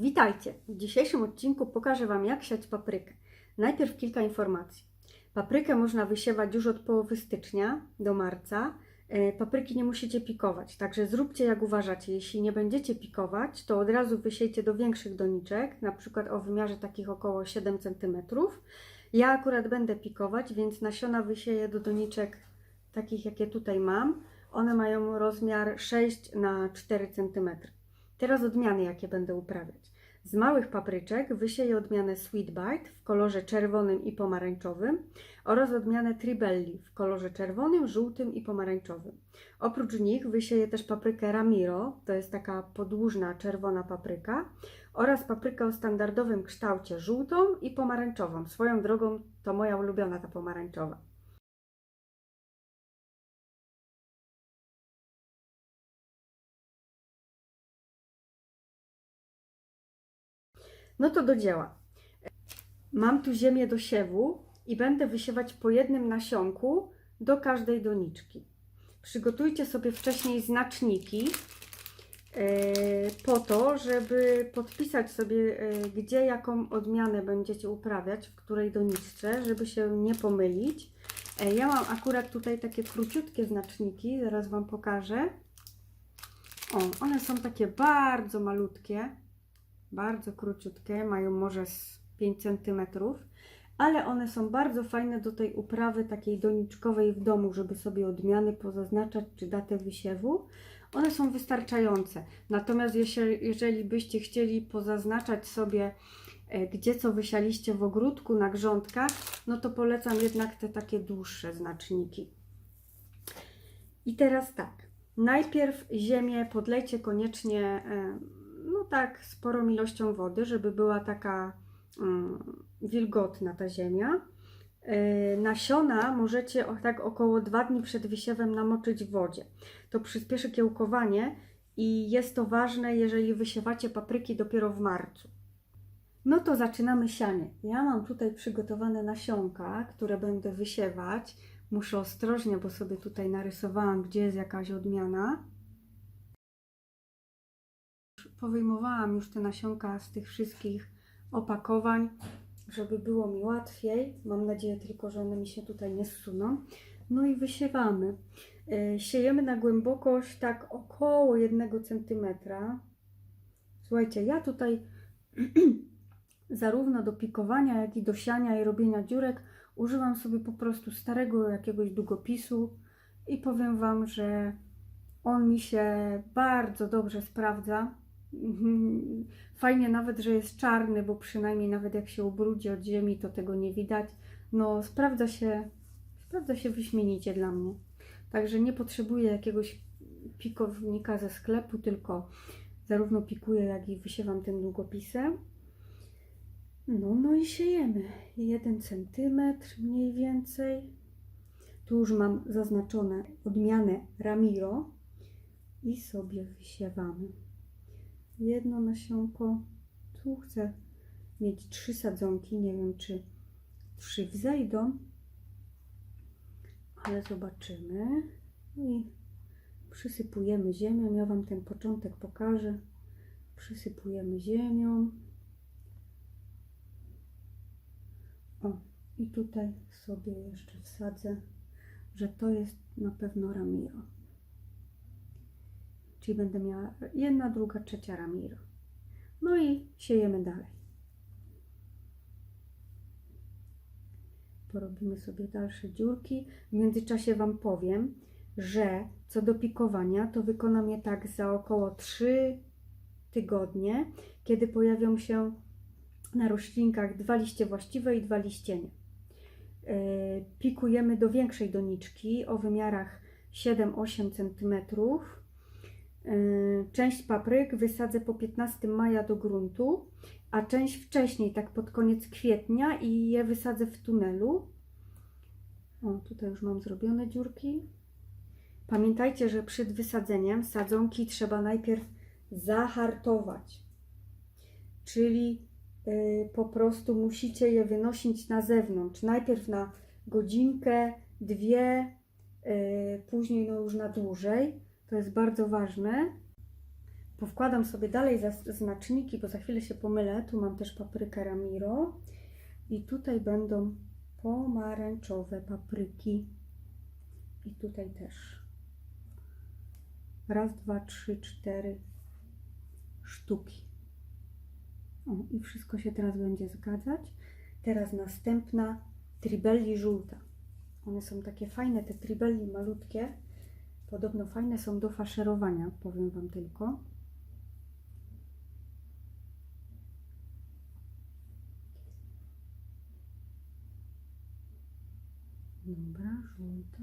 Witajcie! W dzisiejszym odcinku pokażę Wam jak siać paprykę. Najpierw kilka informacji. Paprykę można wysiewać już od połowy stycznia do marca. E, Papryki nie musicie pikować, także zróbcie jak uważacie. Jeśli nie będziecie pikować, to od razu wysiejcie do większych doniczek, na przykład o wymiarze takich około 7 cm. Ja akurat będę pikować, więc nasiona wysieję do doniczek takich jakie tutaj mam. One mają rozmiar 6 na 4 cm. Teraz odmiany, jakie będę uprawiać. Z małych papryczek wysieję odmianę Sweet Bite w kolorze czerwonym i pomarańczowym oraz odmianę Tribelli w kolorze czerwonym, żółtym i pomarańczowym. Oprócz nich wysieję też paprykę Ramiro, to jest taka podłużna czerwona papryka, oraz paprykę o standardowym kształcie żółtą i pomarańczową. Swoją drogą to moja ulubiona ta pomarańczowa. No to do dzieła. Mam tu ziemię do siewu i będę wysiewać po jednym nasionku do każdej doniczki. Przygotujcie sobie wcześniej znaczniki e, po to, żeby podpisać sobie, e, gdzie jaką odmianę będziecie uprawiać, w której doniczce, żeby się nie pomylić. E, Ja mam akurat tutaj takie króciutkie znaczniki, zaraz Wam pokażę. O, one są takie bardzo malutkie bardzo króciutkie, mają może z 5 cm, ale one są bardzo fajne do tej uprawy takiej doniczkowej w domu, żeby sobie odmiany pozaznaczać czy datę wysiewu. One są wystarczające. Natomiast jeżeli, jeżeli byście chcieli pozaznaczać sobie, e, gdzie co wysialiście w ogródku, na grządkach, no to polecam jednak te takie dłuższe znaczniki. I teraz tak. Najpierw ziemię podlejcie koniecznie e, tak sporą ilością wody, żeby była taka mm, wilgotna ta ziemia. Yy, Nasiona możecie tak około dwa dni przed wysiewem namoczyć w wodzie. To przyspieszy kiełkowanie i jest to ważne, jeżeli wysiewacie papryki dopiero w marcu. No to zaczynamy sianie. Ja mam tutaj przygotowane nasionka, które będę wysiewać. Muszę ostrożnie, bo sobie tutaj narysowałam, gdzie jest jakaś odmiana powyjmowałam już te nasionka z tych wszystkich opakowań, żeby było mi łatwiej. Mam nadzieję tylko, że one mi się tutaj nie zsuną. No i wysiewamy. E, Siejemy na głębokość tak około 1 cm. Słuchajcie, ja tutaj zarówno do pikowania, jak i do siania i robienia dziurek używam sobie po prostu starego jakiegoś długopisu i powiem Wam, że on mi się bardzo dobrze sprawdza. Mhm. Fajnie nawet, że jest czarny, bo przynajmniej nawet jak się ubrudzi od ziemi, to tego nie widać. No, sprawdza się, sprawdza się wyśmienicie dla mnie. Także nie potrzebuję jakiegoś pikownika ze sklepu, tylko zarówno pikuję, jak i wysiewam tym długopisem. No, no i siejemy. Jeden centymetr mniej więcej. Tu już mam zaznaczone odmianę Ramiro i sobie wysiewamy jedno nasionko. Tu chcę mieć trzy sadzonki. Nie wiem, czy trzy wzejdą, ale zobaczymy. I przysypujemy ziemią. Ja Wam ten początek pokażę. Przysypujemy ziemią. O, i tutaj sobie jeszcze wsadzę, że to jest na pewno Ramiro. Czyli będę miała jedna, druga, trzecia Ramiro. No i siejemy dalej. Porobimy sobie dalsze dziurki. W międzyczasie Wam powiem, że co do pikowania, to wykonam je tak za około 3 tygodnie, kiedy pojawią się na roślinkach dwa liście właściwe i dwa liście nie. Yy, Pikujemy do większej doniczki o wymiarach 7-8 cm Część papryk wysadzę po 15 maja do gruntu, a część wcześniej, tak pod koniec kwietnia i je wysadzę w tunelu. O, tutaj już mam zrobione dziurki. Pamiętajcie, że przed wysadzeniem sadzonki trzeba najpierw zahartować. Czyli yy, po prostu musicie je wynosić na zewnątrz. Najpierw na godzinkę, dwie, yy, później no już na dłużej to jest bardzo ważne. Powkładam sobie dalej znaczniki, bo za chwilę się pomylę. Tu mam też paprykę Ramiro i tutaj będą pomarańczowe papryki. I tutaj też. Raz, dwa, trzy, cztery sztuki. O, i wszystko się teraz będzie zgadzać. Teraz następna tribelli żółta. One są takie fajne, te tribelli malutkie. Podobno fajne są do faszerowania, powiem Wam tylko. Dobra, żółta.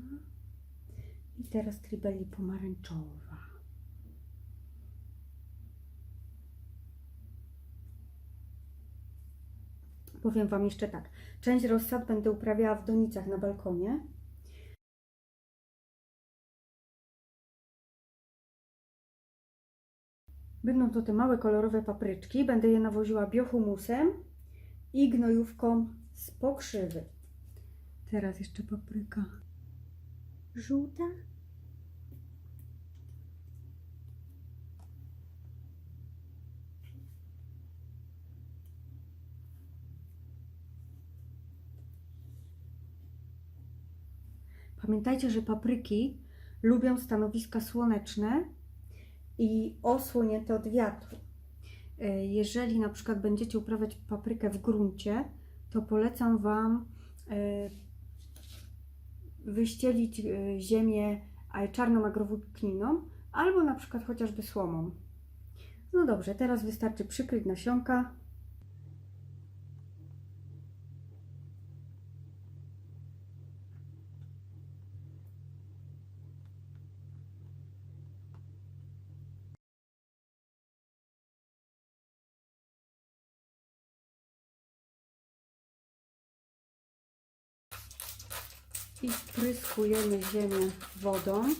I teraz tribelli pomarańczowa. Powiem Wam jeszcze tak. Część rozsad będę uprawiała w donicach na balkonie. Będą to te małe kolorowe papryczki. Będę je nawoziła biohumusem i gnojówką z pokrzywy. Teraz jeszcze papryka żółta. Pamiętajcie, że papryki lubią stanowiska słoneczne i osłonięte od wiatru. E, Jeżeli na przykład będziecie uprawiać paprykę w gruncie, to polecam Wam e, wyścielić e, ziemię czarną agrowłókniną albo na przykład chociażby słomą. No dobrze, teraz wystarczy przykryć nasionka. I spryskujemy ziemię wodą.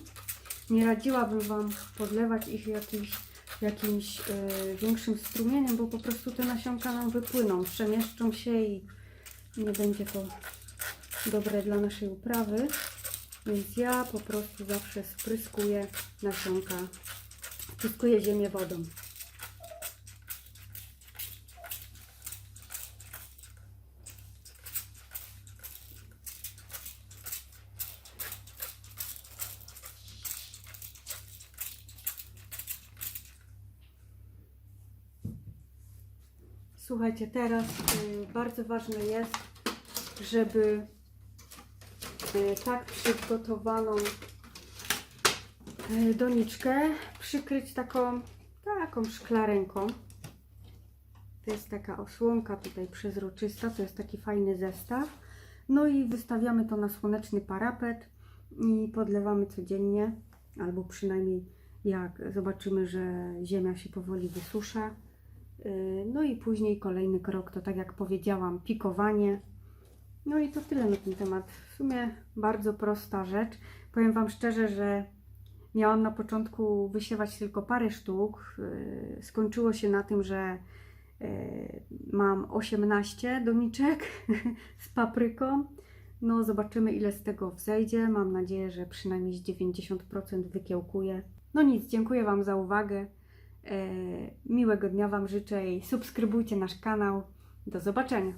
Nie radziłabym Wam podlewać ich jakimś, jakimś e, większym strumieniem, bo po prostu te nasionka nam wypłyną, przemieszczą się i nie będzie to dobre dla naszej uprawy. Więc ja po prostu zawsze spryskuję nasionka, spryskuję ziemię wodą. Słuchajcie, teraz y, bardzo ważne jest, żeby y, tak przygotowaną y, doniczkę przykryć taką, taką szklarenką. To jest taka osłonka tutaj przezroczysta, to jest taki fajny zestaw. No i wystawiamy to na słoneczny parapet i podlewamy codziennie, albo przynajmniej jak zobaczymy, że ziemia się powoli wysusza. Yy, No i później kolejny krok to, tak jak powiedziałam, pikowanie. No i to tyle na ten temat. W sumie bardzo prosta rzecz. Powiem Wam szczerze, że miałam na początku wysiewać tylko parę sztuk. Yy, Skończyło się na tym, że yy, mam 18 doniczek z papryką. No zobaczymy ile z tego wzejdzie. Mam nadzieję, że przynajmniej z 90% wykiełkuje. No nic, dziękuję Wam za uwagę. E, Miłego dnia Wam życzę i subskrybujcie nasz kanał. Do zobaczenia.